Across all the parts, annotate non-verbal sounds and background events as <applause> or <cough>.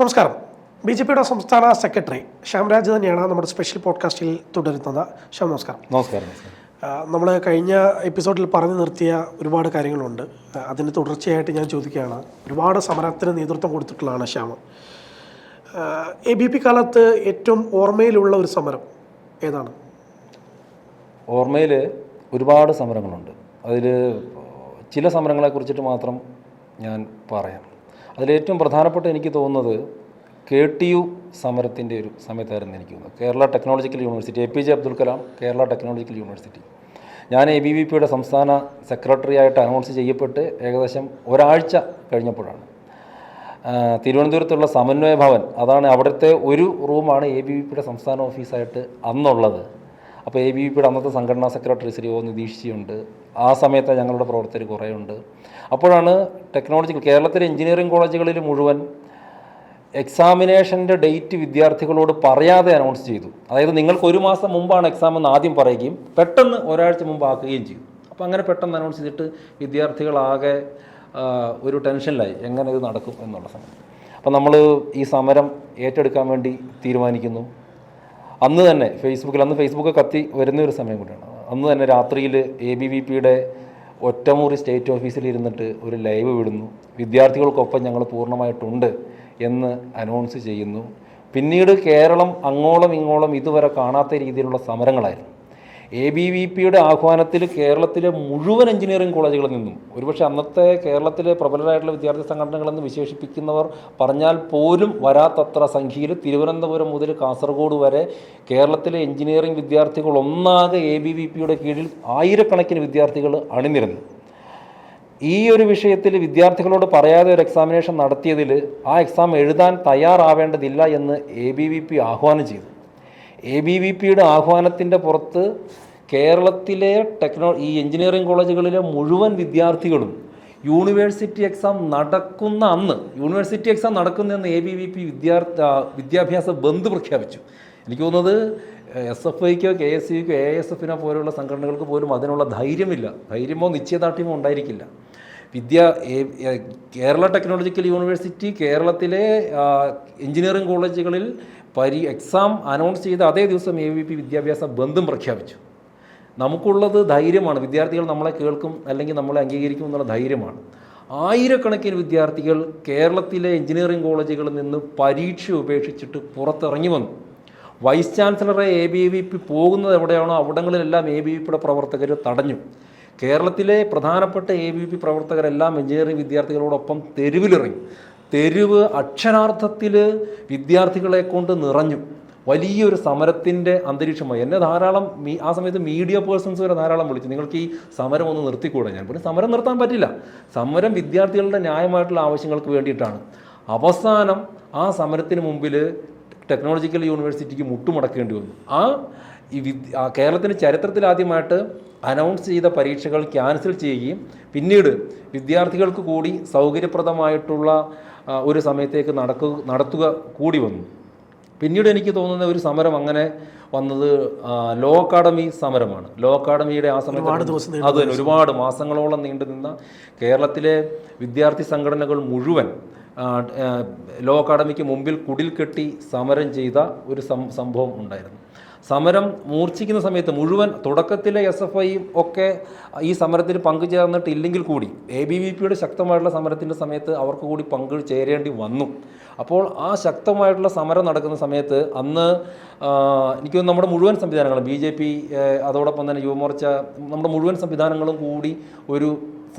നമസ്കാരം. B J പിയുടെ സംസ്ഥാന സെക്രട്ടറി ശ്യാംരാജ് തന്നെയാണ് നമ്മുടെ സ്പെഷ്യൽ പോഡ്കാസ്റ്റിൽ തുടരുന്നത്. ശ്യാം നമസ്കാരം. നമസ്കാരം നമ്മൾ കഴിഞ്ഞ എപ്പിസോഡിൽ പറഞ്ഞു നിർത്തിയ ഒരുപാട് കാര്യങ്ങളുണ്ട്. അതിന് തുടർച്ചയായിട്ട് ഞാൻ ചോദിക്കുകയാണ്. ഒരുപാട് സമരത്തിന് നേതൃത്വം കൊടുത്തിട്ടുള്ളതാണ് ശ്യാം. എ ബി പി കാലത്ത് ഏറ്റവും ഓർമ്മയിലുള്ള ഒരു സമരം ഏതാണ്? ഓർമ്മയിൽ ഒരുപാട് സമരങ്ങളുണ്ട്. അതിൽ ചില സമരങ്ങളെ കുറിച്ചിട്ട് മാത്രം ഞാൻ പറയാം. അതിലേറ്റവും പ്രധാനപ്പെട്ട എനിക്ക് തോന്നുന്നത് കെ ടി യു സമരത്തിന്റെ ഒരു സമയത്തായിരുന്നു എനിക്ക് തോന്നുന്നത്. Kerala technological university A P J Abdul Kalam Kerala technological university. ഞാൻ എ ബി വി പിയുടെ സംസ്ഥാന സെക്രട്ടറി ആയിട്ട് അനൗൺസ് ചെയ്യപ്പെട്ട് ഏകദേശം ഒരാഴ്ച കഴിഞ്ഞപ്പോഴാണ്. തിരുവനന്തപുരത്തുള്ള സമന്വയ ഭവൻ അതാണ് അവിടുത്തെ ഒരു റൂമാണ് എ ബി വി പിയുടെ സംസ്ഥാന ഓഫീസായിട്ട് അന്നുള്ളത്. അപ്പോൾ എ ബി പിയുടെ അന്നത്തെ സംഘടനാ സെക്രട്ടറി ശ്രീ ഒ നിതീഷ്ജിയുണ്ട് ആ സമയത്ത് ഞങ്ങളുടെ പ്രവർത്തകർ കുറേ ഉണ്ട്. അപ്പോഴാണ് ടെക്നോളജി കേരളത്തിലെ എഞ്ചിനീയറിംഗ് കോളേജുകളിൽ മുഴുവൻ എക്സാമിനേഷന്റെ ഡേറ്റ് വിദ്യാർത്ഥികളോട് പറയാതെ അനൗൺസ് ചെയ്തു. അതായത് നിങ്ങൾക്ക് ഒരു മാസം മുമ്പാണ് എക്സാം എന്ന് ആദ്യം പറയുകയും പെട്ടെന്ന് ഒരാഴ്ച മുമ്പ് ആക്കുകയും ചെയ്തു. അപ്പോൾ അങ്ങനെ പെട്ടെന്ന് അനൗൺസ് ചെയ്തിട്ട് വിദ്യാർത്ഥികളാകെ ഒരു ടെൻഷനിലായി. എങ്ങനെ ഇത് നടക്കും എന്നുള്ള സമയം അപ്പോൾ നമ്മൾ ഈ സമരം ഏറ്റെടുക്കാൻ വേണ്ടി തീരുമാനിക്കുന്നു. അന്ന് തന്നെ ഫേസ്ബുക്കിൽ അന്ന് ഫേസ്ബുക്ക് കത്തി വരുന്ന ഒരു സമയം കൂടിയാണ്. അന്ന് തന്നെ രാത്രിയിൽ എ ബി വി പിയുടെ ഒറ്റമുറി സ്റ്റേറ്റ് ഓഫീസിൽ ഇരുന്നിട്ട് ഒരു ലൈവ് വിടുന്നു. വിദ്യാർത്ഥികൾക്കൊപ്പം ഞങ്ങൾ പൂർണമായിട്ടുണ്ട് എന്ന് അനൗൺസ് ചെയ്യുന്നു. പിന്നീട് കേരളം അങ്ങോളം ഇങ്ങോളം ഇതുവരെ കാണാത്ത രീതിയിലുള്ള സമരങ്ങളായിരുന്നു. എ ബി വി പിയുടെ ആഹ്വാനത്തിൽ കേരളത്തിലെ മുഴുവൻ എഞ്ചിനീയറിംഗ് കോളേജുകളിൽ നിന്നും ഒരുപക്ഷെ അന്നത്തെ കേരളത്തിലെ പ്രബലരായിട്ടുള്ള വിദ്യാർത്ഥി സംഘടനകളെന്ന് വിശേഷിപ്പിക്കുന്നവർ പറഞ്ഞാൽ പോലും വരാത്തത്ര സംഖ്യയിൽ തിരുവനന്തപുരം മുതൽ കാസർഗോഡ് വരെ കേരളത്തിലെ എഞ്ചിനീയറിംഗ് വിദ്യാർത്ഥികൾ ഒന്നാകെ എ ബി വി പിയുടെ കീഴിൽ ആയിരക്കണക്കിന് വിദ്യാർത്ഥികൾ അണിനിരന്നു. ഈ ഒരു വിഷയത്തിൽ വിദ്യാർത്ഥികളോട് പറയാതെ ഒരു എക്സാമിനേഷൻ നടത്തിയതിൽ ആ എക്സാം എഴുതാൻ തയ്യാറാവേണ്ടതില്ല എന്ന് എ ബി വി പി ആഹ്വാനം ചെയ്തു. എ ബി വി പിയുടെ ആഹ്വാനത്തിന്റെ പുറത്ത് കേരളത്തിലെ ടെക്നോ ഈ എഞ്ചിനീയറിംഗ് കോളേജുകളിലെ മുഴുവൻ വിദ്യാർത്ഥികളും യൂണിവേഴ്സിറ്റി എക്സാം നടക്കുന്ന അന്ന് യൂണിവേഴ്സിറ്റി എക്സാം നടക്കുന്നതെന്ന് എ ബി വി പി വിദ്യാർത്ഥി വിദ്യാഭ്യാസ ബന്ദ് പ്രഖ്യാപിച്ചു. എനിക്ക് തോന്നുന്നത് എസ് എഫ് ഐക്കോ കെ എസ് സിക്കോ എ എസ് എഫിനോ പോലുള്ള സംഘടനകൾക്ക് പോലും അതിനുള്ള ധൈര്യമില്ല. ധൈര്യമോ നിശ്ചയദാർഢ്യമോ ഉണ്ടായിരിക്കില്ല. വിദ്യ കേരള ടെക്നോളജിക്കൽ യൂണിവേഴ്സിറ്റി കേരളത്തിലെ എഞ്ചിനീയറിംഗ് കോളേജുകളിൽ പരി എക്സാം അനൗൺസ് ചെയ്ത അതേ ദിവസം എ വി പി വിദ്യാഭ്യാസ ബന്ധം പ്രഖ്യാപിച്ചു. നമുക്കുള്ളത് ധൈര്യമാണ്. വിദ്യാർത്ഥികൾ നമ്മളെ കേൾക്കും അല്ലെങ്കിൽ നമ്മളെ അംഗീകരിക്കും എന്നുള്ള ധൈര്യമാണ്. ആയിരക്കണക്കിന് വിദ്യാർത്ഥികൾ കേരളത്തിലെ എഞ്ചിനീയറിംഗ് കോളേജുകളിൽ നിന്ന് പരീക്ഷ ഉപേക്ഷിച്ചിട്ട് പുറത്തിറങ്ങി വന്നു. വൈസ് ചാൻസലറെ എ ബി വി പി പോകുന്നത് എവിടെയാണോ അവിടങ്ങളിലെല്ലാം എ ബി വി പിയുടെ പ്രവർത്തകർ തടഞ്ഞു. കേരളത്തിലെ പ്രധാനപ്പെട്ട എ ബി പി പ്രവർത്തകരെല്ലാം എഞ്ചിനീയറിംഗ് വിദ്യാർത്ഥികളോടൊപ്പം തെരുവിലിറങ്ങി. തെരുവ് അക്ഷരാർത്ഥത്തിൽ വിദ്യാർത്ഥികളെ കൊണ്ട് നിറഞ്ഞു. വലിയൊരു സമരത്തിന്റെ അന്തരീക്ഷമായി. എന്നെ ധാരാളം മീ ആ സമയത്ത് മീഡിയ പേഴ്സൺസ് വരെ ധാരാളം വിളിച്ചു. നിങ്ങൾക്ക് ഈ സമരം ഒന്ന് നിർത്തിക്കൂടെ ഞാൻ? പിന്നെ സമരം നിർത്താൻ പറ്റില്ല. സമരം വിദ്യാർത്ഥികളുടെ ന്യായമായിട്ടുള്ള ആവശ്യങ്ങൾക്ക് വേണ്ടിയിട്ടാണ്. അവസാനം ആ സമരത്തിന് മുമ്പിൽ ടെക്നോളജിക്കൽ യൂണിവേഴ്സിറ്റിക്ക് മുട്ടുമടക്കേണ്ടി വന്നു. ആ ഈ വിദ്യ കേരളത്തിന്റെ ചരിത്രത്തിൽ ആദ്യമായിട്ട് അനൗൺസ് ചെയ്ത പരീക്ഷകൾ ക്യാൻസൽ ചെയ്യുകയും പിന്നീട് വിദ്യാർത്ഥികൾക്ക് കൂടി സൗകര്യപ്രദമായിട്ടുള്ള ഒരു സമയത്തേക്ക് നടക്കുക നടത്തുക കൂടി വന്നു. പിന്നീട് എനിക്ക് തോന്നുന്ന ഒരു സമരം അങ്ങനെ വന്നത് ലോ അക്കാഡമി സമരമാണ്. ലോ അക്കാഡമിയുടെ ആ സമയത്ത് അത് ഒരുപാട് മാസങ്ങളോളം നീണ്ടു നിന്ന കേരളത്തിലെ വിദ്യാർത്ഥി സംഘടനകൾ മുഴുവൻ ലോ അക്കാഡമിക്ക് മുമ്പിൽ കുടിൽ കെട്ടി സമരം ചെയ്ത ഒരു സംഭവം ഉണ്ടായിരുന്നു. സമരം മൂർച്ഛിക്കുന്ന സമയത്ത് മുഴുവൻ തുടക്കത്തിലെ എസ് എഫ് ഐയും ഒക്കെ ഈ സമരത്തിൽ പങ്കുചേർന്നിട്ടില്ലെങ്കിൽ കൂടി എ ബി വി പിയുടെ ശക്തമായിട്ടുള്ള സമരത്തിന്റെ സമയത്ത് അവർക്ക് കൂടി പങ്ക് ചേരേണ്ടി വന്നു. അപ്പോൾ ആ ശക്തമായിട്ടുള്ള സമരം നടക്കുന്ന സമയത്ത് അന്ന് എനിക്ക് നമ്മുടെ മുഴുവൻ സംവിധാനങ്ങളും ബി ജെ പി അതോടൊപ്പം തന്നെ യുവമോർച്ച നമ്മുടെ മുഴുവൻ സംവിധാനങ്ങളും കൂടി ഒരു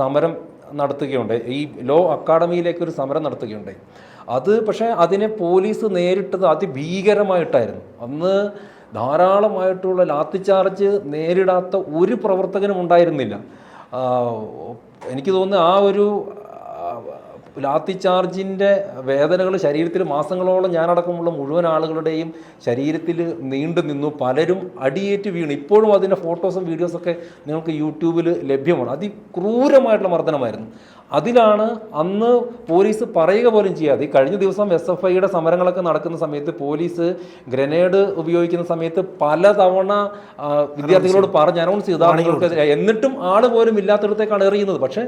സമരം നടത്തുകയുണ്ട് ഈ ലോ അക്കാഡമിയിലേക്ക് ഒരു സമരം നടത്തുകയുണ്ടായി. അത് പക്ഷേ അതിനെ പോലീസ് നേരിട്ടത് അതിഭീകരമായിട്ടായിരുന്നു. അന്ന് ധാരാളമായിട്ടുള്ള ലാത്തിച്ചാർജ് നേരിടാത്ത ഒരു പ്രവർത്തകനും ഉണ്ടായിരുന്നില്ല. എനിക്ക് തോന്നുന്നു ആ ഒരു ലാത്തിച്ചാർജിന്റെ വേദനകൾ ശരീരത്തിൽ മാസങ്ങളോളം ഞാനടക്കമുള്ള മുഴുവൻ ആളുകളുടെയും ശരീരത്തിൽ നീണ്ടു നിന്നു പലരും അടിയേറ്റ് വീണു. ഇപ്പോഴും അതിന്റെ ഫോട്ടോസും വീഡിയോസൊക്കെ നിങ്ങൾക്ക് യൂട്യൂബിൽ ലഭ്യമാണ്. അതിക്രൂരമായിട്ടുള്ള മർദ്ദനമായിരുന്നു. അതിലാണ് അന്ന് പോലീസ് പറയുക പോലും ചെയ്യാതെ കഴിഞ്ഞ ദിവസം എസ് എഫ് ഐയുടെ സമരങ്ങളൊക്കെ നടക്കുന്ന സമയത്ത് പോലീസ് ഗ്രനേഡ് ഉപയോഗിക്കുന്ന സമയത്ത് പലതവണ വിദ്യാർത്ഥികളോട് പറഞ്ഞ് അനൗൺസ് ചെയ്ത. എന്നിട്ടും ആൾ പോലും ഇല്ലാത്തടത്തേക്കാണ് എറിയുന്നത്. പക്ഷേ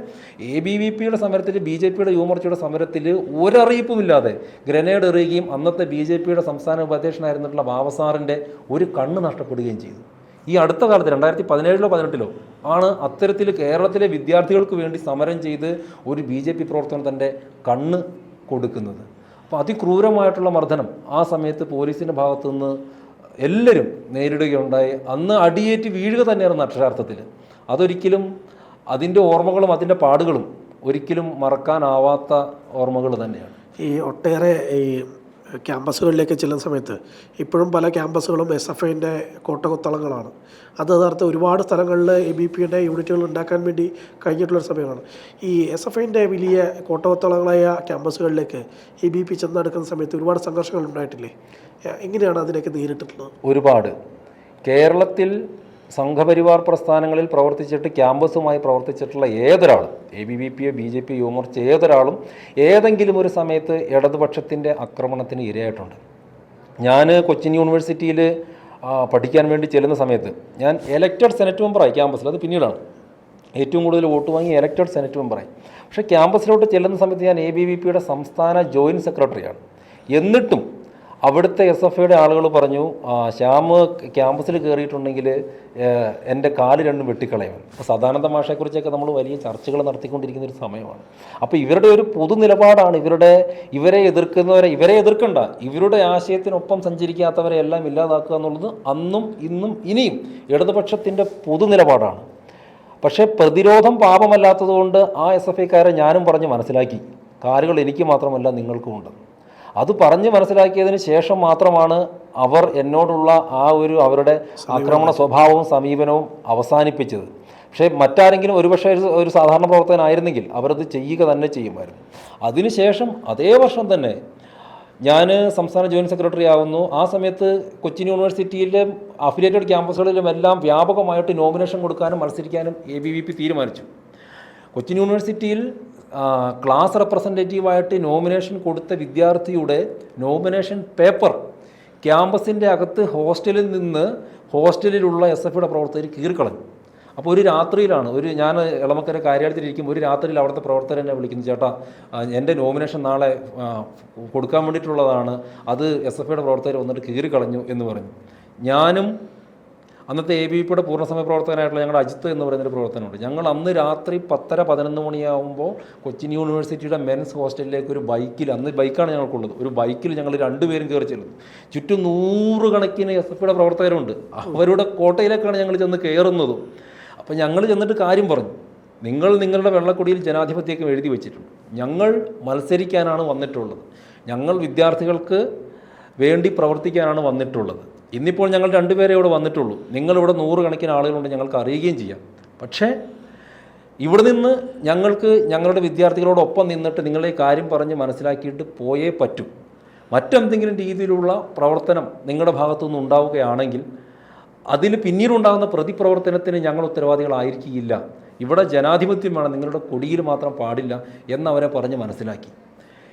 എ ബി വി പിയുടെ സമരത്തിൽ ബി ജെ പിയുടെ യുവമോർച്ചയുടെ സമരത്തിൽ ഒരറിയിപ്പും ഇല്ലാതെ ഗ്രനേഡ് എറിയുകയും അന്നത്തെ ബി ജെ പിയുടെ സംസ്ഥാന ഉപാധ്യക്ഷനായിരുന്നിട്ടുള്ള ബാബസാറിന്റെ ഒരു കണ്ണ് നഷ്ടപ്പെടുകയും ചെയ്തു. ഈ അടുത്ത കാലത്ത് രണ്ടായിരത്തി പതിനേഴിലോ പതിനെട്ടിലോ ആണ് അത്തരത്തിൽ കേരളത്തിലെ വിദ്യാർത്ഥികൾക്ക് വേണ്ടി സമരം ചെയ്ത് ഒരു ബി ജെ പി പ്രവർത്തകൻ തന്റെ കണ്ണ് കൊടുക്കുന്നത്. അപ്പോൾ അതിക്രൂരമായിട്ടുള്ള മർദ്ദനം ആ സമയത്ത് പോലീസിന്റെ ഭാഗത്തു നിന്ന് എല്ലാവരും നേരിടുകയുണ്ടായി. അന്ന് അടിയേറ്റ് വീഴുക തന്നെയായിരുന്നു അക്ഷരാർത്ഥത്തിൽ അതൊരിക്കലും അതിന്റെ ഓർമ്മകളും അതിന്റെ പാടുകളും ഒരിക്കലും മറക്കാനാവാത്ത ഓർമ്മകൾ തന്നെയാണ്. ഈ ഒട്ടേറെ ഈ ക്യാമ്പസുകളിലേക്ക് ചെല്ലുന്ന സമയത്ത് ഇപ്പോഴും പല ക്യാമ്പസുകളും എസ് എഫ് ഐന്റെ കോട്ടകുത്തളങ്ങളാണ്. അത് യഥാർത്ഥം ഒരുപാട് സ്ഥലങ്ങളിൽ എ ബി പിയുടെ യൂണിറ്റുകൾ ഉണ്ടാക്കാൻ വേണ്ടി കഴിഞ്ഞിട്ടുള്ളൊരു സമയമാണ്. ഈ എസ് എഫ് ഐന്റെ വലിയ കോട്ടകുത്തളങ്ങളായ ക്യാമ്പസുകളിലേക്ക് എ ബി പി ചെന്നെടുക്കുന്ന സമയത്ത് ഒരുപാട് സംഘർഷങ്ങൾ ഉണ്ടായിട്ടില്ലേ? എങ്ങനെയാണ് അതിനൊക്കെ നേരിട്ടിട്ടുള്ളത്? ഒരുപാട്. കേരളത്തിൽ സംഘപരിവാർ പ്രസ്ഥാനങ്ങളിൽ പ്രവർത്തിച്ചിട്ട് ക്യാമ്പസുമായി പ്രവർത്തിച്ചിട്ടുള്ള ഏതൊരാളും എ ബി വി പിയോ ബി ജെ പി യുവമോർച്ച ഏതൊരാളും ഏതെങ്കിലും ഒരു സമയത്ത് ഇടതുപക്ഷത്തിന്റെ ആക്രമണത്തിന് ഇരയായിട്ടുണ്ട്. ഞാൻ കൊച്ചിൻ യൂണിവേഴ്സിറ്റിയിൽ പഠിക്കാൻ വേണ്ടി ചെല്ലുന്ന സമയത്ത് ഞാൻ എലക്റ്റഡ് സെനറ്റ് മെമ്പറായി ക്യാമ്പസിൽ. അത് പിന്നീടാണ്. ഏറ്റവും കൂടുതൽ വോട്ട് വാങ്ങി എലക്റ്റഡ് സെനറ്റ് മെമ്പറായി പക്ഷേ ക്യാമ്പസിലോട്ട് ചെല്ലുന്ന സമയത്ത് ഞാൻ എ ബി വി പിയുടെ സംസ്ഥാന ജോയിന്റ് സെക്രട്ടറിയാണ് എന്നിട്ടും അവിടുത്തെ എസ് എഫ് ഐയുടെ ആളുകൾ പറഞ്ഞു ശ്യാമ് ശ്യാം ക്യാമ്പസിൽ കയറിയിട്ടുണ്ടെങ്കിൽ എന്റെ കാൽ രണ്ടും വെട്ടിക്കളയും. അപ്പോൾ സദാനന്ദ മാഷയെക്കുറിച്ചൊക്കെ നമ്മൾ വലിയ ചർച്ചകൾ നടത്തിക്കൊണ്ടിരിക്കുന്ന ഒരു സമയമാണ്. അപ്പോൾ ഇവരുടെ ഒരു പൊതു നിലപാടാണ് ഇവരുടെ ഇവരെ എതിർക്കുന്നവരെ ഇവരെ എതിർക്കണ്ട. ഇവരുടെ ആശയത്തിനൊപ്പം സഞ്ചരിക്കാത്തവരെ എല്ലാം ഇല്ലാതാക്കുക എന്നുള്ളത് അന്നും ഇന്നും ഇനിയും ഇടതുപക്ഷത്തിന്റെ പൊതു നിലപാടാണ്. പക്ഷേ പ്രതിരോധം പാപമല്ലാത്തതുകൊണ്ട് ആ എസ് എഫ് ഐക്കാരെ ഞാനും പറഞ്ഞ് മനസ്സിലാക്കി. കാലുകൾ എനിക്ക് മാത്രമല്ല നിങ്ങൾക്കുമുണ്ട് അത് പറഞ്ഞ് മനസ്സിലാക്കിയതിന് ശേഷം മാത്രമാണ് അവർ എന്നോടുള്ള ആ ഒരു അവരുടെ ആക്രമണ സ്വഭാവവും സമീപനവും അവസാനിപ്പിച്ചത്. പക്ഷേ മറ്റാരെങ്കിലും ഒരുപക്ഷെ ഒരു സാധാരണ പ്രവർത്തകനായിരുന്നെങ്കിൽ അവരത് ചെയ്യുക തന്നെ ചെയ്യുമായിരുന്നു. അതിനുശേഷം അതേ വർഷം തന്നെ ഞാൻ സംസ്ഥാന ജോയിന്റ് സെക്രട്ടറി ആവുന്നു. ആ സമയത്ത് കൊച്ചിൻ യൂണിവേഴ്സിറ്റിയിലെ അഫിലിയേറ്റഡ് ക്യാമ്പസുകളിലും എല്ലാം വ്യാപകമായിട്ട് നോമിനേഷൻ കൊടുക്കാനും മത്സരിക്കാനും എ ബി വി പി തീരുമാനിച്ചു. കൊച്ചിൻ യൂണിവേഴ്സിറ്റിയിൽ ക്ലാസ് റെപ്രസെന്റേറ്റീവായിട്ട് നോമിനേഷൻ കൊടുത്ത വിദ്യാർത്ഥിയുടെ നോമിനേഷൻ പേപ്പർ ക്യാമ്പസിന്റെ അകത്ത് ഹോസ്റ്റലിൽ നിന്ന് ഹോസ്റ്റലിലുള്ള എസ് എഫ് ഐയുടെ പ്രവർത്തകർ കീറിക്കളഞ്ഞു. അപ്പോൾ ഒരു രാത്രിയിലാണ് ഒരു ഞാൻ ഇളമക്കര കാര്യാലയത്തിലിരിക്കുമ്പോൾ ഒരു രാത്രിയിൽ അവിടുത്തെ പ്രവർത്തകർ എന്നെ വിളിക്കുന്നു ചേട്ടാ എന്റെ നോമിനേഷൻ നാളെ കൊടുക്കാൻ വേണ്ടിയിട്ടുള്ളതാണ്. അത് എസ് എഫ് ഐയുടെ പ്രവർത്തകർ വന്നിട്ട് കീറിക്കളഞ്ഞു എന്ന് പറഞ്ഞു. ഞാനും അന്നത്തെ എ ബി പിയുടെ പൂർണസമയ പ്രവർത്തകനായിട്ടുള്ള ഞങ്ങളുടെ അജിത്ത് എന്ന് പറയുന്നൊരു പ്രവർത്തനമുണ്ട് ഞങ്ങൾ അന്ന് രാത്രി പത്തര പതിനൊന്ന് മണിയാകുമ്പോൾ കൊച്ചിൻ യൂണിവേഴ്സിറ്റിയുടെ മെൻസ് ഹോസ്റ്റലിലേക്ക് ഒരു ബൈക്കിൽ അന്ന് ബൈക്കാണ് ഞങ്ങൾക്കുള്ളത്. ഒരു ബൈക്കിൽ ഞങ്ങൾ രണ്ടുപേരും കയറി ചെല്ലുന്നു. ചുറ്റും നൂറുകണക്കിന് എസ് എഫ് ഐയുടെ പ്രവർത്തകരുണ്ട്. അവരുടെ കോട്ടയിലേക്കാണ് ഞങ്ങൾ ചെന്ന് കയറുന്നതും. അപ്പോൾ ഞങ്ങൾ ചെന്നിട്ട് കാര്യം പറഞ്ഞു. നിങ്ങൾ നിങ്ങളുടെ വെള്ളക്കുടിയിൽ ജനാധിപത്യമൊക്കെ എഴുതി വെച്ചിട്ടുണ്ട്. ഞങ്ങൾ മത്സരിക്കാനാണ് വന്നിട്ടുള്ളത്. ഞങ്ങൾ വിദ്യാർത്ഥികൾക്ക് വേണ്ടി പ്രവർത്തിക്കാനാണ് വന്നിട്ടുള്ളത്. ഇന്നിപ്പോൾ ഞങ്ങൾ രണ്ടുപേരെ ഇവിടെ വന്നിട്ടുള്ളൂ. നിങ്ങളിവിടെ നൂറുകണക്കിന് ആളുകളുണ്ട് ഞങ്ങൾക്ക് അറിയുകയും ചെയ്യാം. പക്ഷേ ഇവിടെ നിന്ന് ഞങ്ങൾക്ക് ഞങ്ങളുടെ വിദ്യാർത്ഥികളോടൊപ്പം നിന്നിട്ട് നിങ്ങളെ കാര്യം പറഞ്ഞ് മനസ്സിലാക്കിയിട്ട് പോയേ പറ്റൂ. മറ്റെന്തെങ്കിലും രീതിയിലുള്ള പ്രവർത്തനം നിങ്ങളുടെ ഭാഗത്തുനിന്ന് ഉണ്ടാവുകയാണെങ്കിൽ അതിൽ പിന്നീടുണ്ടാകുന്ന പ്രതിപ്രവർത്തനത്തിന് ഞങ്ങൾ ഉത്തരവാദികളായിരിക്കില്ല ഇവിടെ ജനാധിപത്യമാണ് നിങ്ങളുടെ കൊടിയിൽ മാത്രം പാടില്ല എന്നവരെ പറഞ്ഞ് മനസ്സിലാക്കി.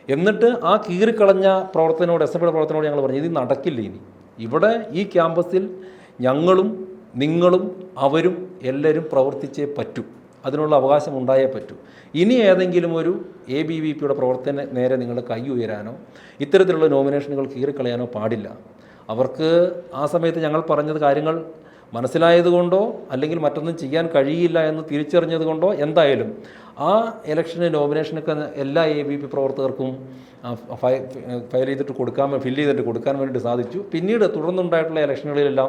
എന്നിട്ട് ആ കീറിക്കളഞ്ഞ പ്രവർത്തനോട് എസ് എഫ് പ്രവർത്തനോട് ഞങ്ങൾ പറഞ്ഞു ഇത് നടക്കില്ല ഇനി. ഇവിടെ ഈ ക്യാമ്പസിൽ ഞങ്ങളും നിങ്ങളും അവരും എല്ലാവരും പ്രവർത്തിച്ചേ പറ്റൂ. അതിനുള്ള അവകാശം ഉണ്ടായേ പറ്റൂ. ഇനി ഏതെങ്കിലും ഒരു എ ബി വി പിയുടെ പ്രവർത്തന നേരെ നിങ്ങൾ കൈ ഉയരാനോ ഇത്തരത്തിലുള്ള നോമിനേഷനുകൾ കീറിക്കളയാനോ പാടില്ല. അവർക്ക് ആ സമയത്ത് ഞങ്ങൾ പറഞ്ഞത് കാര്യങ്ങൾ മനസ്സിലായതുകൊണ്ടോ അല്ലെങ്കിൽ മറ്റൊന്നും ചെയ്യാൻ കഴിയില്ല എന്ന് തിരിച്ചറിഞ്ഞതുകൊണ്ടോ എന്തായാലും ആ ഇലക്ഷന് നോമിനേഷനൊക്കെ എല്ലാ എ ബി പി പ്രവർത്തകർക്കും ഫയൽ ചെയ്തിട്ട് കൊടുക്കാൻ ഫില്ല് ചെയ്തിട്ട് കൊടുക്കാൻ വേണ്ടിയിട്ട് സാധിച്ചു. പിന്നീട് തുടർന്നുണ്ടായിട്ടുള്ള ഇലക്ഷനുകളിലെല്ലാം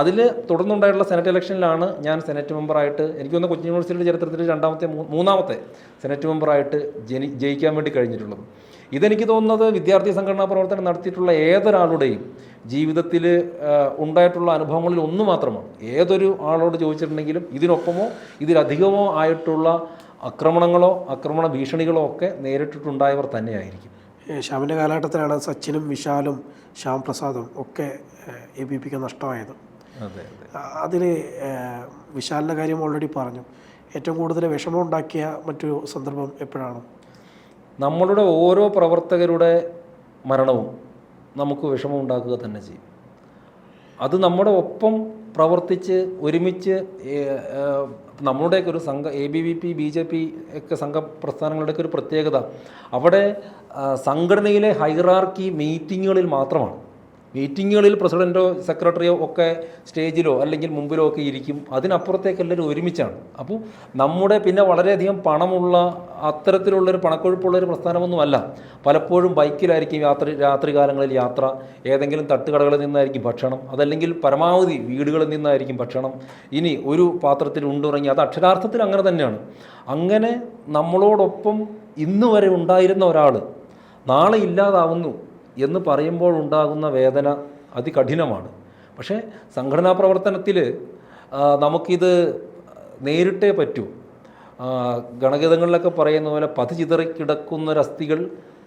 അതിൽ തുടർന്നുണ്ടായിട്ടുള്ള സെനറ്റ് ഇലക്ഷനിലാണ് ഞാൻ സെനറ്റ് മെമ്പറായിട്ട് എനിക്ക് തോന്നുന്നു യൂണിവേഴ്സിറ്റിയുടെ ചരിത്രത്തിൽ രണ്ടാമത്തെ മൂന്നാമത്തെ സെനറ്റ് മെമ്പറായിട്ട് ജനി ജയിക്കാൻ വേണ്ടി കഴിഞ്ഞിട്ടുള്ളത്. ഇതെനിക്ക് തോന്നുന്നത് വിദ്യാർത്ഥി സംഘടനാ പ്രവർത്തനം നടത്തിയിട്ടുള്ള ഏതൊരാളുടെയും ജീവിതത്തിൽ ഉണ്ടായിട്ടുള്ള അനുഭവങ്ങളിൽ ഒന്ന് മാത്രമാണ്. ഏതൊരു ആളോട് ചോദിച്ചിട്ടുണ്ടെങ്കിലും ഇതിനൊപ്പമോ ഇതിലധികമോ ആയിട്ടുള്ള ആക്രമണങ്ങളോ ആക്രമണ ഭീഷണികളോ ഒക്കെ നേരിട്ടിട്ടുണ്ടായവർ തന്നെയായിരിക്കും. ശ്യാമിന്റെ കാലഘട്ടത്തിലാണ് സച്ചിനും വിശാലും ശ്യാം പ്രസാദും ഒക്കെ എ ബി പിക്ക് നഷ്ടമായത്. അതെ അതെ. അതിൽ വിശാലിന്റെ കാര്യം ഓൾറെഡി പറഞ്ഞു. ഏറ്റവും കൂടുതൽ വിഷമം ഉണ്ടാക്കിയ മറ്റൊരു സന്ദർഭം എപ്പോഴാണ്? നമ്മളുടെ ഓരോ പ്രവർത്തകരുടെ മരണവും നമുക്ക് വിഷമം ഉണ്ടാക്കുക തന്നെ ചെയ്യും. അത് നമ്മുടെ ഒപ്പം പ്രവർത്തിച്ച് ഒരുമിച്ച് നമ്മുടെയൊക്കെ ഒരു സംഘ A B V P B J P ഒക്കെ സംഘ പ്രസ്ഥാനങ്ങളുടെയൊക്കെ ഒരു പ്രത്യേകത. അവിടെ സംഘടനയിലെ ഹൈറാർക്കി മീറ്റിങ്ങുകളിൽ മാത്രമാണ്. മീറ്റിങ്ങുകളിൽ പ്രസിഡന്റോ സെക്രട്ടറിയോ ഒക്കെ സ്റ്റേജിലോ അല്ലെങ്കിൽ മുമ്പിലോ ഒക്കെ ഇരിക്കും. അതിനപ്പുറത്തേക്ക് എല്ലാവരും ഒരുമിച്ചാണ്. അപ്പോൾ നമ്മുടെ പിന്നെ വളരെയധികം പണമുള്ള അത്തരത്തിലുള്ളൊരു പണക്കൊഴുപ്പുള്ളൊരു പ്രസ്ഥാനമൊന്നുമല്ല. പലപ്പോഴും ബൈക്കിലായിരിക്കും യാത്ര രാത്രികാലങ്ങളിൽ യാത്ര. ഏതെങ്കിലും തട്ടുകടകളിൽ നിന്നായിരിക്കും ഭക്ഷണം. അതല്ലെങ്കിൽ പരമാവധി വീടുകളിൽ നിന്നായിരിക്കും ഭക്ഷണം. ഇനി ഒരു പാത്രത്തിൽ ഉണ്ടുറങ്ങി അത് അക്ഷരാർത്ഥത്തിൽ അങ്ങനെ തന്നെയാണ്. അങ്ങനെ നമ്മളോടൊപ്പം ഇന്ന് വരെ ഉണ്ടായിരുന്ന ഒരാൾ നാളെ ഇല്ലാതാവുന്നു. എന്ന് പറയുമ്പോൾ ഉണ്ടാകുന്ന വേദന അതികഠിനമാണ്. പക്ഷേ സംഘടനാ പ്രവർത്തനത്തിൽ നമുക്കിത് നേരിട്ടേ പറ്റൂ. ഗണഗീതങ്ങളിലൊക്കെ പറയുന്ന പോലെ പതിചിതറി കിടക്കുന്നൊരസ്ഥികൾ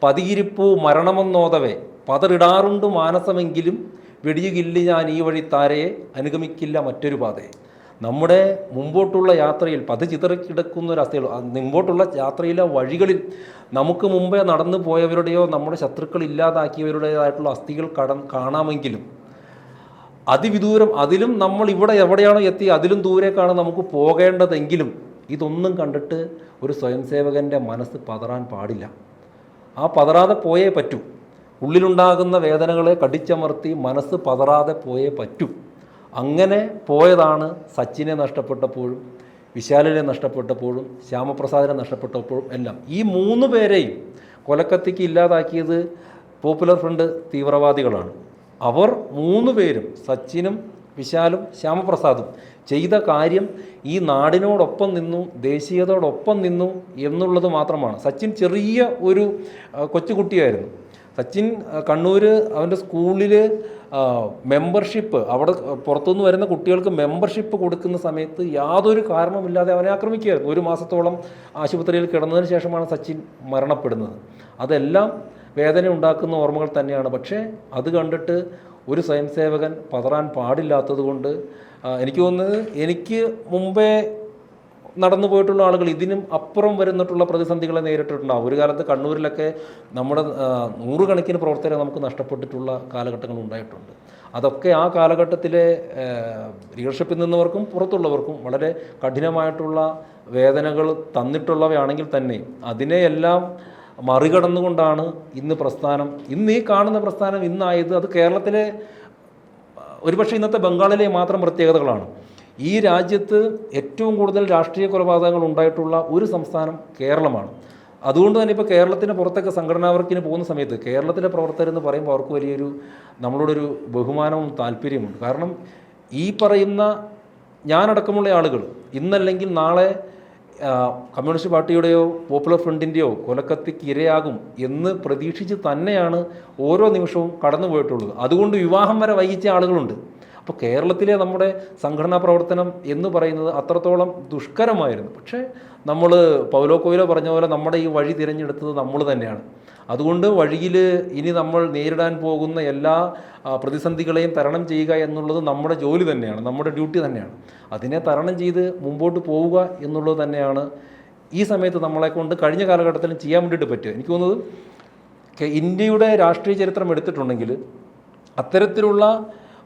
പതിയിരിപ്പൂ മരണമെന്നോതവേ പതറിടാറുണ്ട് മാനസമെങ്കിലും വെടിയുകില്ല ഞാൻ ഈ വഴി താരയെ അനുഗമിക്കില്ല മറ്റൊരു പാതയെ. നമ്മുടെ മുമ്പോട്ടുള്ള യാത്രയിൽ പത് ചിതറിക്കിടക്കുന്ന ഒരു അവസ്ഥയുള്ളൂ. മുമ്പോട്ടുള്ള യാത്രയിലെ വഴികളിൽ നമുക്ക് മുമ്പേ നടന്നു പോയവരുടെയോ നമ്മുടെ ശത്രുക്കൾ ഇല്ലാതാക്കിയവരുടേതായിട്ടുള്ള അസ്ഥികൾ കട കാണാമെങ്കിലും അതിവിദൂരം അതിലും നമ്മൾ ഇവിടെ എവിടെയാണോ എത്തി അതിലും ദൂരേക്കാണ് നമുക്ക് പോകേണ്ടതെങ്കിലും ഇതൊന്നും കണ്ടിട്ട് ഒരു സ്വയംസേവകന്റെ മനസ്സ് പതറാൻ പാടില്ല. ആ പതറാതെ പോയേ പറ്റൂ. ഉള്ളിലുണ്ടാകുന്ന വേദനകളെ കടിച്ചമർത്തി മനസ്സ് പതറാതെ പോയേ പറ്റൂ. അങ്ങനെ പോയതാണ് സച്ചിനെ നഷ്ടപ്പെട്ടപ്പോഴും വിശാലിനെ നഷ്ടപ്പെട്ടപ്പോഴും ശ്യാമപ്രസാദിനെ നഷ്ടപ്പെട്ടപ്പോഴും എല്ലാം. ഈ മൂന്ന് പേരെയും കൊലക്കത്തിക്ക് ഇല്ലാതാക്കിയത് പോപ്പുലർ ഫ്രണ്ട് തീവ്രവാദികളാണ്. അവർ മൂന്ന് പേരും സച്ചിനും വിശാലും ശ്യാമപ്രസാദും ചെയ്ത കാര്യം ഈ നാടിനോടൊപ്പം നിന്നു ദേശീയതയോടൊപ്പം നിന്നു എന്നുള്ളത് മാത്രമാണ്. സച്ചിൻ ചെറിയ ഒരു കൊച്ചുകുട്ടിയായിരുന്നു. സച്ചിൻ കണ്ണൂർ അവന്റെ സ്കൂളിൽ മെമ്പർഷിപ്പ് അവിടെ പുറത്തുനിന്ന് വരുന്ന കുട്ടികൾക്ക് മെമ്പർഷിപ്പ് കൊടുക്കുന്ന സമയത്ത് യാതൊരു കാരണമില്ലാതെ അവനെ ആക്രമിക്കുകയായിരുന്നു. ഒരു മാസത്തോളം ആശുപത്രിയിൽ കിടന്നതിന് ശേഷമാണ് സച്ചിൻ മരണപ്പെടുന്നത്. അതെല്ലാം വേദന ഉണ്ടാക്കുന്ന ഓർമ്മകൾ തന്നെയാണ്. പക്ഷേ അത് കണ്ടിട്ട് ഒരു സ്വയംസേവകൻ പതറാൻ പാടില്ലാത്തത് കൊണ്ട് എനിക്ക് തോന്നുന്നത് എനിക്ക് മുമ്പേ നടന്നു പോയിട്ടുള്ള ആളുകൾ ഇതിനും അപ്പുറം വരുന്നിട്ടുള്ള പ്രതിസന്ധികളെ നേരിട്ടിട്ടുണ്ടാകും ഒരു കാലത്ത് കണ്ണൂരിലൊക്കെ നമ്മുടെ നൂറുകണക്കിന് പ്രവർത്തകരെ നമുക്ക് നഷ്ടപ്പെട്ടിട്ടുള്ള കാലഘട്ടങ്ങൾ ഉണ്ടായിട്ടുണ്ട്. അതൊക്കെ ആ കാലഘട്ടത്തിലെ ലീഡർഷിപ്പിൽ നിന്നവർക്കും പുറത്തുള്ളവർക്കും വളരെ കഠിനമായിട്ടുള്ള വേദനകൾ തന്നിട്ടുള്ളവയാണെങ്കിൽ തന്നെ അതിനെയെല്ലാം മറികടന്നുകൊണ്ടാണ് ഇന്ന് പ്രസ്ഥാനം. ഇന്ന് ഈ കാണുന്ന പ്രസ്ഥാനം ഇന്നായത് അത് കേരളത്തിലെ ഒരുപക്ഷെ ഇന്നത്തെ ബംഗാളിലെ മാത്രം പ്രത്യേകതകളാണ്. ഈ രാജ്യത്ത് ഏറ്റവും കൂടുതൽ രാഷ്ട്രീയ കൊലപാതകങ്ങൾ ഉണ്ടായിട്ടുള്ള ഒരു സംസ്ഥാനം കേരളമാണ്. അതുകൊണ്ട് തന്നെ ഇപ്പോൾ കേരളത്തിന് പുറത്തൊക്കെ സംഘടനാ വർക്കിന് പോകുന്ന സമയത്ത് കേരളത്തിലെ പ്രവർത്തകരെന്ന് പറയുമ്പോൾ അവർക്ക് വലിയൊരു നമ്മളോടൊരു ബഹുമാനവും താല്പര്യമുണ്ട് കാരണം ഈ പറയുന്ന ഞാനടക്കമുള്ള ആളുകൾ ഇന്നല്ലെങ്കിൽ നാളെ കമ്മ്യൂണിസ്റ്റ് പാർട്ടിയുടെയോ പോപ്പുലർ ഫ്രണ്ടിന്റെയോ കൊലക്കത്തിക്ക് ഇരയാകും എന്ന് പ്രതീക്ഷിച്ച് തന്നെയാണ് ഓരോ നിമിഷവും കടന്നു പോയിട്ടുള്ളത് അതുകൊണ്ട് വിവാഹം വരെ വൈകിച്ച ആളുകളുണ്ട്. അപ്പോൾ കേരളത്തിലെ നമ്മുടെ സംഘടനാ പ്രവർത്തനം എന്ന് പറയുന്നത് അത്രത്തോളം ദുഷ്കരമായിരുന്നു. പക്ഷേ നമ്മൾ പൗലോ കോയിലോ പറഞ്ഞ പോലെ നമ്മുടെ ഈ വഴി തിരഞ്ഞെടുത്തത് നമ്മൾ തന്നെയാണ്. അതുകൊണ്ട് വഴിയിൽ ഇനി നമ്മൾ നേരിടാൻ പോകുന്ന എല്ലാ പ്രതിസന്ധികളെയും തരണം ചെയ്യുക എന്നുള്ളത് നമ്മുടെ ജോലി തന്നെയാണ് നമ്മുടെ ഡ്യൂട്ടി തന്നെയാണ്. അതിനെ തരണം ചെയ്ത് മുമ്പോട്ട് പോവുക എന്നുള്ളത് തന്നെയാണ് ഈ സമയത്ത് നമ്മളെ കൊണ്ട് കഴിഞ്ഞ കാലഘട്ടത്തിലും ചെയ്യാൻ വേണ്ടിയിട്ട് പറ്റുക. എനിക്ക് തോന്നുന്നത് ഇന്ത്യയുടെ രാഷ്ട്രീയ ചരിത്രം എടുത്തിട്ടുണ്ടെങ്കിൽ അത്തരത്തിലുള്ള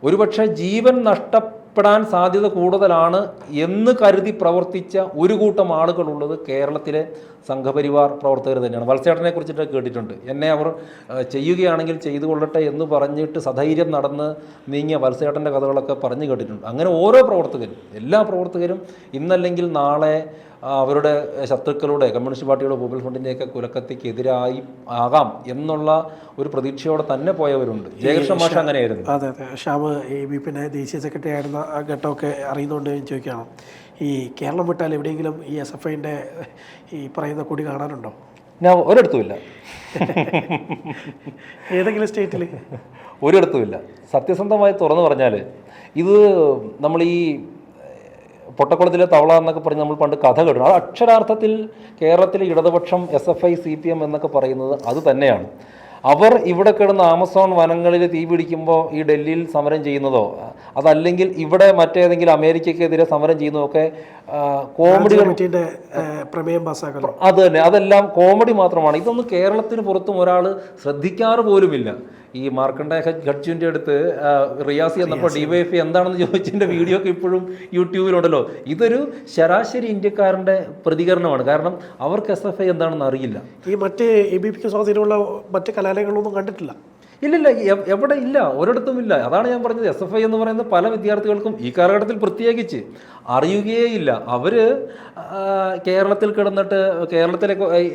ഒരുപക്ഷെ ജീവൻ നഷ്ടപ്പെടാൻ സാധ്യത കൂടുതലാണ് എന്ന് കരുതി പ്രവർത്തിച്ച ഒരു കൂട്ടം ആളുകളുള്ളത് കേരളത്തിലെ സംഘപരിവാർ പ്രവർത്തകർ തന്നെയാണ്. വത്സേട്ടനെ കുറിച്ചിട്ട് കേട്ടിട്ടുണ്ട്. എന്നെ അവർ ചെയ്യുകയാണെങ്കിൽ ചെയ്തു കൊള്ളട്ടെ എന്ന് പറഞ്ഞിട്ട് സധൈര്യം നടന്ന് നീങ്ങിയ വത്സേട്ടന്റെ കഥകളൊക്കെ പറഞ്ഞു കേട്ടിട്ടുണ്ട്. അങ്ങനെ ഓരോ പ്രവർത്തകരും എല്ലാ പ്രവർത്തകരും ഇന്നല്ലെങ്കിൽ നാളെ അവരുടെ ശത്രുക്കളുടെ കമ്മ്യൂണിസ്റ്റ് പാർട്ടിയുടെ പീപ്പിൾ ഫ്രണ്ടിന്റെയൊക്കെ കുലക്കത്തിക്ക് എതിരായി ആകാം എന്നുള്ള ഒരു പ്രതീക്ഷയോടെ തന്നെ പോയവരുണ്ട്. ജയകൃഷ്ണ മാഷ അങ്ങനെയായിരുന്നു. അതെ അതെ. ഷ്യാമ് ഈ ബി പിന്നെ ദേശീയ സെക്രട്ടറി ആയിരുന്ന ആ ഘട്ടമൊക്കെ അറിയുന്നതുകൊണ്ട് ഞാൻ ചോദിക്കുകയാണ്. ഈ കേരളം വിട്ടാൽ എവിടെയെങ്കിലും ഈ എസ് എഫ് ഐന്റെ ഈ പറയുന്ന കൊടി കാണാനുണ്ടോ? ഞാൻ ഒരിടത്തുമില്ല <laughs> ഏതെങ്കിലും സ്റ്റേറ്റിൽ? <laughs> ഒരിടത്തുമില്ല സത്യസന്ധമായി തുറന്നു പറഞ്ഞാൽ ഇത് നമ്മൾ ഈ പൊട്ടക്കുളത്തിലെ തവള എന്നൊക്കെ പറഞ്ഞ് നമ്മൾ പണ്ട് കഥ കേട്ടു അത് അക്ഷരാർത്ഥത്തിൽ കേരളത്തിലെ ഇടതുപക്ഷം S F I C P M എന്നൊക്കെ പറയുന്നത് അത് തന്നെയാണ്. അവർ ഇവിടെ കിടന്ന് ആമസോൺ വനങ്ങളിൽ തീ പിടിക്കുമ്പോൾ ഈ ഡൽഹിയിൽ സമരം ചെയ്യുന്നതോ അതല്ലെങ്കിൽ ഇവിടെ മറ്റേതെങ്കിലും അമേരിക്കക്കെതിരെ സമരം ചെയ്യുന്നതോ ഒക്കെ കോമഡി പ്രമേയം അത് തന്നെ. അതെല്ലാം കോമഡി മാത്രമാണ്. ഇതൊന്നും കേരളത്തിന് പുറത്തും ഒരാൾ ശ്രദ്ധിക്കാറ് പോലുമില്ല. ഈ മാർക്കണ്ഡ ഖഡ്ജുവിന്റെ അടുത്ത് റിയാസി എന്നപ്പോൾ ഡിവൈഎഫ് എന്താണെന്ന് ചോദിച്ചതിന്റെ വീഡിയോ ഒക്കെ ഇപ്പോഴും യൂട്യൂബിലുണ്ടല്ലോ. ഇതൊരു ശരാശരി ഇന്ത്യക്കാരന്റെ പ്രതികരണമാണ്. കാരണം അവർക്ക് എസ് എഫ് ഐ എന്താണെന്ന് അറിയില്ല. ഈ മറ്റ് എ ബി പിക്ക് സ്വാധീനമുള്ള മറ്റ് കലാലയങ്ങളൊന്നും കണ്ടിട്ടില്ല. ഇല്ലില്ല എവിടെ ഇല്ല ഒരിടത്തും ഇല്ല. അതാണ് ഞാൻ പറഞ്ഞത് എസ് എഫ് ഐ എന്ന് പറയുന്ന പല വിദ്യാർത്ഥികൾക്കും ഈ കാലഘട്ടത്തിൽ പ്രത്യേകിച്ച്. അറിയുകയേ ഇല്ല അവർ കേരളത്തിൽ കിടന്നിട്ട് കേരളത്തിലെ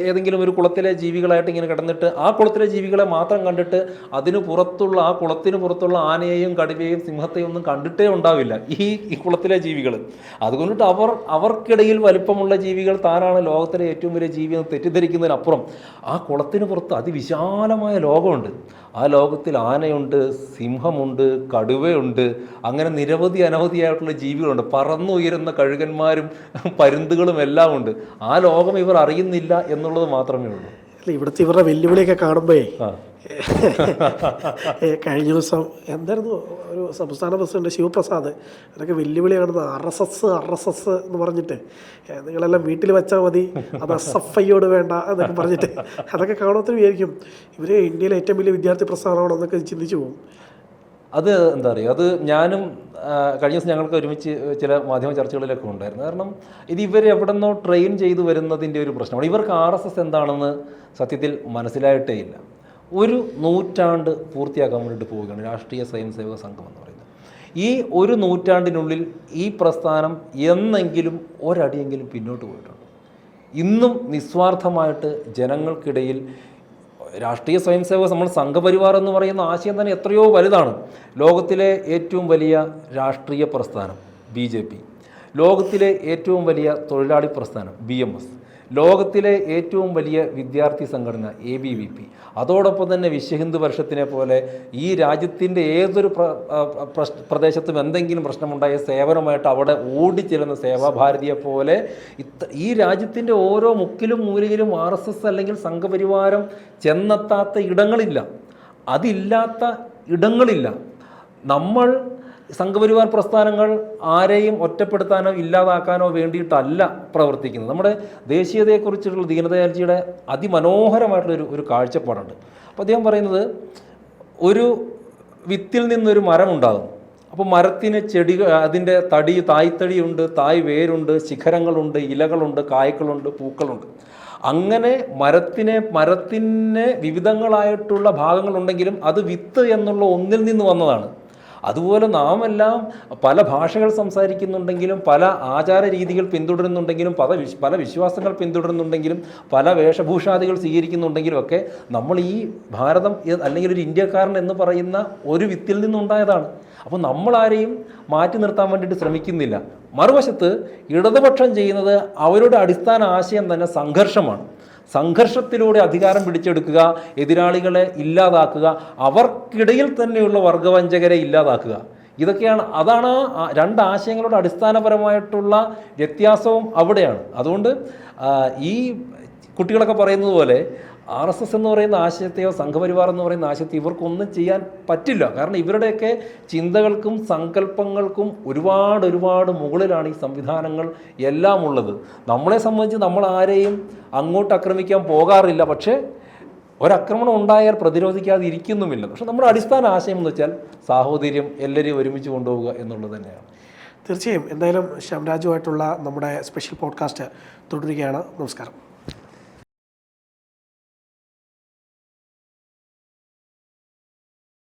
ഏതെങ്കിലും ഒരു കുളത്തിലെ ജീവികളായിട്ട് ഇങ്ങനെ കിടന്നിട്ട് ആ കുളത്തിലെ ജീവികളെ മാത്രം കണ്ടിട്ട് അതിന് പുറത്തുള്ള ആ കുളത്തിന് പുറത്തുള്ള ആനയെയും കടുവയെയും സിംഹത്തെയും ഒന്നും കണ്ടിട്ടേ ഉണ്ടാവില്ല ഈ ഈ കുളത്തിലെ ജീവികൾ അതുകൊണ്ടിട്ട് അവർ അവർക്കിടയിൽ വലിപ്പമുള്ള ജീവികൾ താനാണ് ലോകത്തിലെ ഏറ്റവും വലിയ ജീവി എന്ന് തെറ്റിദ്ധരിക്കുന്നതിനപ്പുറം. ആ കുളത്തിന് പുറത്ത് അതിവിശാലമായ ലോകമുണ്ട്. ആ ലോകത്തിൽ ആനയുണ്ട് സിംഹമുണ്ട് കടുവയുണ്ട് അങ്ങനെ നിരവധി അനവധിയായിട്ടുള്ള ജീവികളുണ്ട്. പറന്നുയരുന്ന കഴുകന്മാരും പരുന്തുകളും എല്ലാം ഉണ്ട്. ആ ലോകം ഇവർ അറിയുന്നില്ല എന്നുള്ളത് മാത്രമേ ഉള്ളൂ. അല്ല ഇവിടുത്തെ ഇവരുടെ വെല്ലുവിളിയൊക്കെ കാണുമ്പോഴേ കഴിഞ്ഞ ദിവസം എന്തായിരുന്നു ഒരു സംസ്ഥാന പ്രസിഡന്റ് ശിവപ്രസാദ് അതൊക്കെ വെല്ലുവിളിയാണെന്ന് R S S R S S എന്ന് പറഞ്ഞിട്ട് നിങ്ങളെല്ലാം വീട്ടിൽ വെച്ചാൽ മതി അത് എസ് എഫ് ഐയോട് വേണ്ട എന്നൊക്കെ പറഞ്ഞിട്ട് അതൊക്കെ കാണുമ്പോൾ വിചാരിക്കും ഇവർ ഇന്ത്യയിലെ ഏറ്റവും വലിയ വിദ്യാർത്ഥി പ്രസ്ഥാനമാണോ എന്നൊക്കെ ചിന്തിച്ചു പോകും. അത് എന്താ പറയുക അത് ഞാനും കഴിഞ്ഞ ദിവസം ഞങ്ങൾക്ക് ഒരുമിച്ച് ചില മാധ്യമ ചർച്ചകളിലൊക്കെ ഉണ്ടായിരുന്നു. കാരണം ഇത് ഇവർ എവിടെ നിന്നോ ട്രെയിൻ ചെയ്തു വരുന്നതിന്റെ ഒരു പ്രശ്നമാണ്. ഇവർക്ക് ആർ എസ് എസ് എന്താണെന്ന് സത്യത്തിൽ മനസ്സിലായിട്ടേ ഇല്ല. ഒരു നൂറ്റാണ്ട് പൂർത്തിയാക്കാൻ വേണ്ടിയിട്ട് പോവുകയാണ് രാഷ്ട്രീയ സ്വയം സേവക സംഘം എന്ന് പറയുന്നത്. ഈ ഒരു നൂറ്റാണ്ടിനുള്ളിൽ ഈ പ്രസ്ഥാനം എന്നെങ്കിലും ഒരടിയെങ്കിലും പിന്നോട്ട് പോയിട്ടുണ്ട്. ഇന്നും നിസ്വാർത്ഥമായിട്ട് ജനങ്ങൾക്കിടയിൽ രാഷ്ട്രീയ സ്വയം സേവക നമ്മൾ സംഘപരിവാർ എന്ന് പറയുന്ന ആശയം തന്നെ എത്രയോ വലുതാണ്. ലോകത്തിലെ ഏറ്റവും വലിയ രാഷ്ട്രീയ പ്രസ്ഥാനം ബി ജെ പി. ലോകത്തിലെ ഏറ്റവും വലിയ തൊഴിലാളി പ്രസ്ഥാനം ബി എം എസ്. ലോകത്തിലെ ഏറ്റവും വലിയ വിദ്യാർത്ഥി സംഘടന എ ബി വി പി അതോടൊപ്പം തന്നെ വിശ്വഹിന്ദു പരിഷത്തിനെ പോലെ ഈ രാജ്യത്തിന്റെ ഏതൊരു പ്ര പ്രദേശത്തും എന്തെങ്കിലും പ്രശ്നമുണ്ടായ സേവനമായിട്ട് അവിടെ ഓടിച്ചെല്ലുന്ന സേവാഭാരതിയെ പോലെ ഈ രാജ്യത്തിന്റെ ഓരോ മുക്കിലും മൂലയിലും ആർ എസ് എസ് അല്ലെങ്കിൽ സംഘപരിവാരം ചെന്നെത്താത്ത ഇടങ്ങളില്ല. അതില്ലാത്ത ഇടങ്ങളില്ല. നമ്മൾ സംഘപരിവാർ പ്രസ്ഥാനങ്ങൾ ആരെയും ഒറ്റപ്പെടുത്താനോ ഇല്ലാതാക്കാനോ വേണ്ടിയിട്ടല്ല പ്രവർത്തിക്കുന്നത്. നമ്മുടെ ദേശീയതയെക്കുറിച്ചുള്ള ദീനദയാൽജിയുടെ അതിമനോഹരമായിട്ടുള്ളൊരു ഒരു കാഴ്ചപ്പാടുണ്ട്. അപ്പോൾ അദ്ദേഹം പറയുന്നത് ഒരു വിത്തിൽ നിന്നൊരു മരമുണ്ടാകും. അപ്പോൾ മരത്തിന് ചെടി അതിന്റെ തടി തായ്തടിയുണ്ട് തായ് വേരുണ്ട് ശിഖരങ്ങളുണ്ട് ഇലകളുണ്ട് കായ്ക്കളുണ്ട് പൂക്കളുണ്ട്. അങ്ങനെ മരത്തിനെ മരത്തിന് വിവിധങ്ങളായിട്ടുള്ള ഭാഗങ്ങളുണ്ടെങ്കിലും അത് വിത്ത് എന്നുള്ള ഒന്നിൽ നിന്ന് വന്നതാണ്. അതുപോലെ നാം എല്ലാം പല ഭാഷകൾ സംസാരിക്കുന്നുണ്ടെങ്കിലും പല ആചാര രീതികൾ പിന്തുടരുന്നുണ്ടെങ്കിലും പല പല വിശ്വാസങ്ങൾ പിന്തുടരുന്നുണ്ടെങ്കിലും പല വേഷഭൂഷാദികൾ സ്വീകരിക്കുന്നുണ്ടെങ്കിലും ഒക്കെ നമ്മൾ ഈ ഭാരതം അല്ലെങ്കിൽ ഒരു ഇന്ത്യക്കാരൻ എന്ന് പറയുന്ന ഒരു വിത്തിൽ നിന്നുണ്ടായതാണ്. അപ്പോൾ നമ്മളാരെയും മാറ്റി നിർത്താൻ വേണ്ടിയിട്ട് ശ്രമിക്കുന്നില്ല. മറുവശത്ത് ഇടതുപക്ഷം ചെയ്യുന്നത് അവരുടെ അടിസ്ഥാന ആശയം തന്നെ സംഘർഷമാണ്. സംഘർഷത്തിലൂടെ അധികാരം പിടിച്ചെടുക്കുക എതിരാളികളെ ഇല്ലാതാക്കുക അവർക്കിടയിൽ തന്നെയുള്ള വർഗവഞ്ചകരെ ഇല്ലാതാക്കുക. ഇതൊക്കെയാണ് അതാണ് രണ്ട് ആശയങ്ങളുടെ അടിസ്ഥാനപരമായിട്ടുള്ള വ്യത്യാസവും അവിടെയാണ്. അതുകൊണ്ട് ഈ കുട്ടികളൊക്കെ പറയുന്നത് പോലെ ആർ എസ് എസ് എന്ന് പറയുന്ന ആശയത്തെയോ സംഘപരിവാർ എന്ന് പറയുന്ന ആശയത്തെ ഇവർക്കൊന്നും ചെയ്യാൻ പറ്റില്ല. കാരണം ഇവരുടെയൊക്കെ ചിന്തകൾക്കും സങ്കല്പങ്ങൾക്കും ഒരുപാട് ഒരുപാട് മുകളിലാണ് ഈ സംവിധാനങ്ങൾ എല്ലാം ഉള്ളത്. നമ്മളെ സംബന്ധിച്ച് നമ്മൾ ആരെയും അങ്ങോട്ട് ആക്രമിക്കാൻ പോകാറില്ല. പക്ഷേ ഒരാക്രമണം ഉണ്ടായാൽ പ്രതിരോധിക്കാതെ ഇരിക്കുന്നുമില്ല പക്ഷെ നമ്മുടെ അടിസ്ഥാന ആശയം എന്ന് വെച്ചാൽ സാഹോദര്യം എല്ലാവരെയും ഒരുമിച്ച് കൊണ്ടുപോവുക എന്നുള്ളത് തന്നെയാണ്. തീർച്ചയായും. എന്തായാലും ശ്യാംരാജുമായിട്ടുള്ള നമ്മുടെ സ്പെഷ്യൽ പോഡ്കാസ്റ്റ് തുടരുകയാണ്. നമസ്കാരം.